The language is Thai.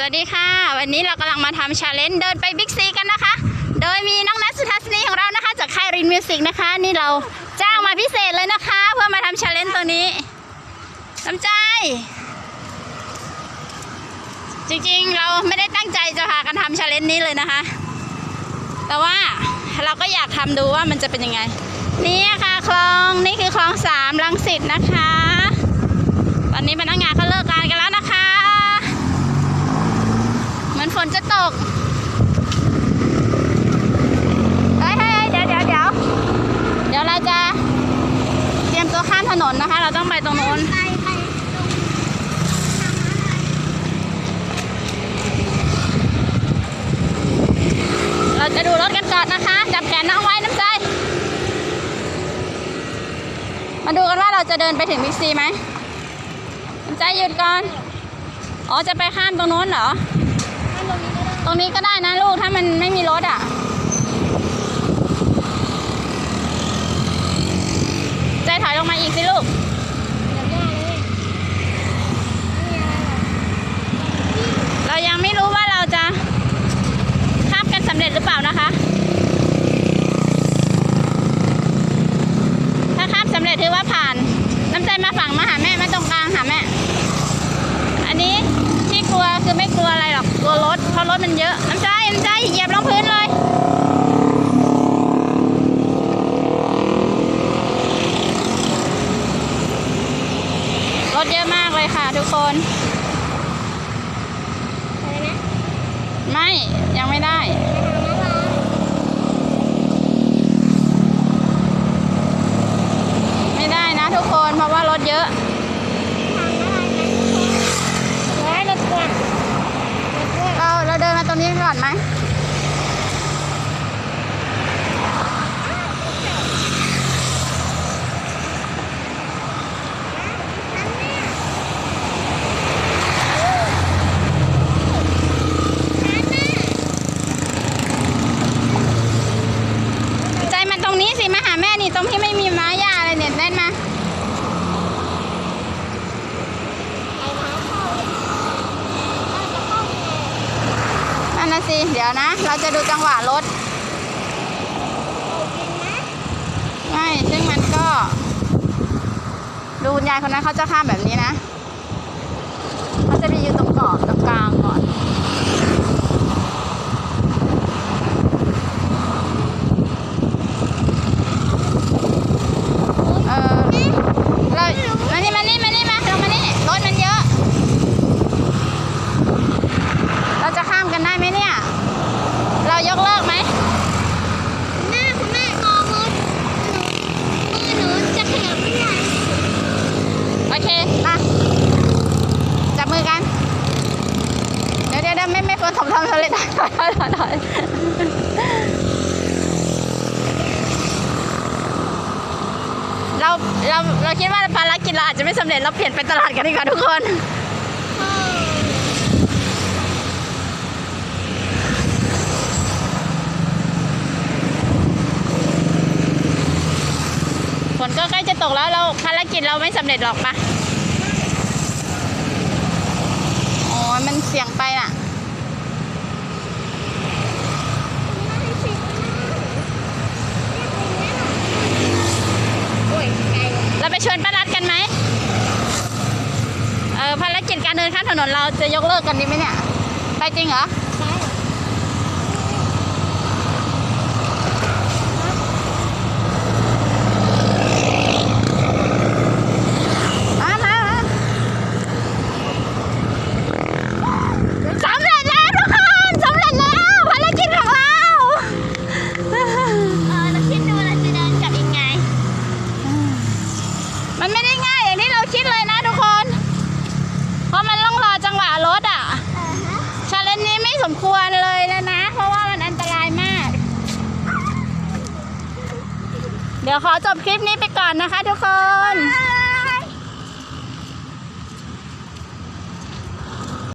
สวัสดีค่ะ วันนี้เรากำลังมาทำชาเลนจ์เดินไปบิ๊กซีกันนะคะ โดยมีน้องนัทสุทัศนีของเรานะคะ จากค่ายรินมิวสิกนะคะ นี่เราจ้างมาพิเศษเลยนะคะ เพื่อมาทำชาเลนจ์ตัวนี้น้ำใจ จริงๆเราไม่ได้ตั้งใจจะพากันทำชาเลนจ์นี้เลยนะคะ แต่ว่าเราก็อยากทำดูว่ามันจะเป็นยังไง นี่ค่ะคลองนี่คือคลองสามลังสิตนะคะ ตอนนี้พนักงานเขาเลิกงานกันแล้วนะคะ เหมือนฝนจะตก เฮ้ยเฮ้ยเดี๋ยวเดี๋ยวเดี๋ยวเดี๋ยวเราจะเตรียมตัวข้ามถ นนนะคะ เราต้องไปตรงนู้นเราจะดูรถกันก่อนนะคะ จับแขนน้องไว้น้ำใจ มาดูกันว่าเราจะเดินไปถึงบิ๊กซีไหมน้ำใจหยุดก่อน อ๋อ จะไปข้ามตรงนู้นเหรอ ตรงนี้ก็ได้ตรงนี้ก็ได้นะลูก ถ้ามันไม่มีรถอะ ใจถอยลงมาอีก สิลูกเดี๋ยวย่าเลยไม่รหรอกเรายังไม่รู้ว่าเราจะข้ามกันสำเร็จหรือเปล่านะคะ ถ้าข้ามสำเร็จถือว่าผ่าน น้ำใจมาฝั่งมาหาแม่มาตรงกลางหาแม่ อันนี้ที่กลัวคือไม่กลัวอะไรหรอกกลัวรถเพราะรถมันเยอะ น้ำใจน้ำใจเหยียบลงพื้นเลย รถเยอะมากเลย ค่ะทุกคนอะไรนะไม่ ยังไม่ได้ ไปทางม้าลาย ไม่ได้นะทุกคนเพราะว่ารถเยอะ ทางม้าลายไหมร้อยรถกวนรถกวน เราเราเดินมาตรงนี้ก่อนไหมใจมันตรงนี้สิมาหาแม่นี่ตรงที่ไม่มีไม้หญ้าอะไรเนี่ยเล่นมา ไอ้ม้าเข้าเราจะเข้ายังไง นนะสิ เดี๋ยวนะ เราจะดูจังหวะรถไม่ซึ่งมันก็ ดูคุณยายคนนั้นเขาจะข้ามแบบนี้นะเขาจะไปยืนตรงเกาะตรงกลางก่อน เออเรามานี่มานี่มานี่มาลงมานี่รถมันเยอะ เราจะข้ามกันได้ไหมเนี่ย เรายกเลิกไหม แม่คุณแม่งอมือหนูมือหนูจะขยับไม่ได้ โอเคมาจับมือกัน เดี๋ยวเดี๋ยวเดี๋ยวไม่ไม่ควรผมทำเลยถอยถอยถอยถอยถอยเราเราเราคิดว่าภารกิจเราอาจจะไม่สำเร็จเราเปลี่ยนไปตลาดกันดีกว่าทุกคนฝนก็ใกล้จะตกแล้วเราภารกิจเราไม่สำเร็จหรอกปะโอ้ยมันเสี่ยงไปน่ะ ไม่สิโอ้ยไกลว่ะ เราไป ชวนป้ารัดกันไหมเออภารกิจการเดินข้ามถนนเราจะยกเลิกกันดีไหมเนี่ย ไปจริงเหรอ ไกล มามามาสำเร็จแล้วทุกคนสำเร็จแล้วภารกิจของเรา เออแล้วคิดดูเราจะเดินกลับยังไง มันไม่ได้ง่ายอย่างที่เราคิดเลยนะทุกคน เพราะมันต้องรอจังหวะรถอะ เออฮะ ชาเลนจ์นี้ไม่สมควรเลยแล้วนะ เพราะว่ามันอันตรายมาก เดี๋ยวขอจบคลิปนี้ไปก่อนนะคะทุกคน